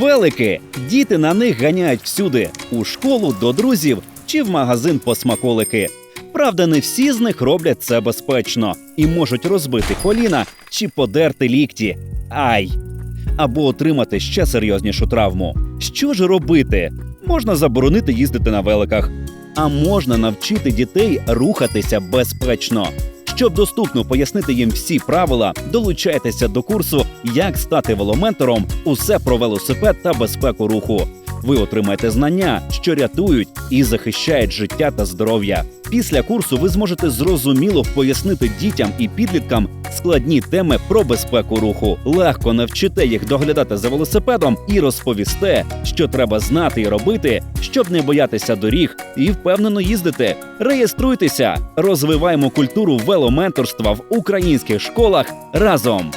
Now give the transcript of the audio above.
Велики діти на них ганяють всюди у школу до друзів чи в магазин по смаколики. Правда, не всі з них роблять це безпечно і можуть розбити коліна чи подерти лікті. Ай! Або отримати ще серйознішу травму. Що ж робити? Можна заборонити їздити на великах, а можна навчити дітей рухатися безпечно. Щоб доступно пояснити їм всі правила, долучайтеся до курсу Як стати веломентором усе про велосипед та безпеку руху. Ви отримаєте знання, що рятують і захищають життя та здоров'я. Після курсу ви зможете зрозуміло пояснити дітям і підліткам складні теми про безпеку руху. Легко навчите їх доглядати за велосипедом і розповісте, що треба знати і робити, щоб не боятися доріг і впевнено їздити. Реєструйтеся, розвиваємо культуру веломенторства в українських школах разом.